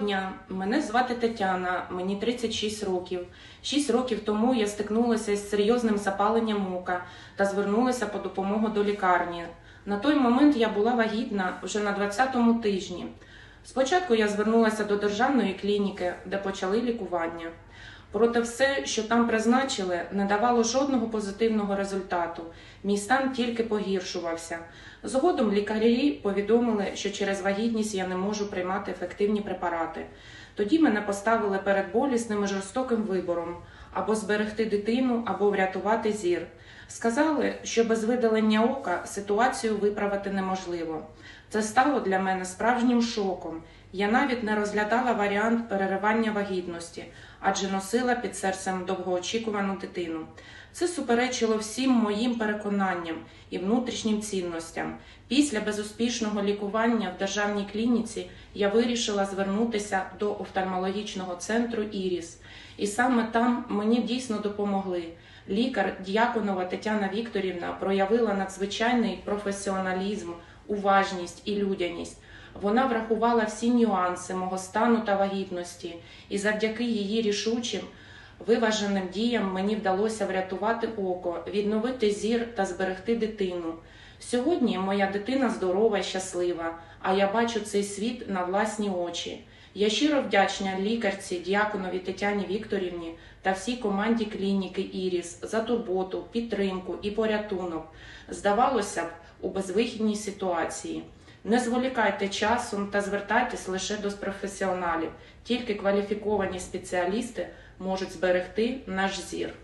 дня, мене звати Тетяна, мені 36 років. 6 років тому я стикнулася з серйозним запаленням ока та звернулася по допомогу до лікарні. На той момент я була вагітна вже на 20-му тижні. Спочатку я звернулася до державної клініки, де почали лікування. Проте все, що там призначили, не давало жодного позитивного результату. Мій стан тільки погіршувався. Згодом лікарі повідомили, що через вагітність я не можу приймати ефективні препарати. Тоді мене поставили перед болісним і жорстоким вибором або зберегти дитину, або врятувати зір. Сказали, що без видалення ока ситуацію виправити неможливо. Це стало для мене справжнім шоком. Я навіть не розглядала варіант переривання вагітності, адже носила під серцем довгоочікувану дитину. Це суперечило всім моїм переконанням і внутрішнім цінностям. Після безуспішного лікування в державній клініці я вирішила звернутися до офтальмологічного центру Іріс, і саме там мені дійсно допомогли. Лікар Д'яконова Тетяна Вікторівна проявила надзвичайний професіоналізм, уважність і людяність. Вона врахувала всі нюанси мого стану та вагітності, і завдяки її рішучим, виваженим діям мені вдалося врятувати око, відновити зір та зберегти дитину. Сьогодні моя дитина здорова і щаслива, а я бачу цей світ на власні очі. Я щиро вдячна лікарці Діаконові Тетяні Вікторівні та всій команді клініки Іріс за турботу, підтримку і порятунок. Здавалося б, у безвихідній ситуації. Не зволікайте часом та звертайтесь лише до професіоналів. Тільки кваліфіковані спеціалісти можуть зберегти наш зір.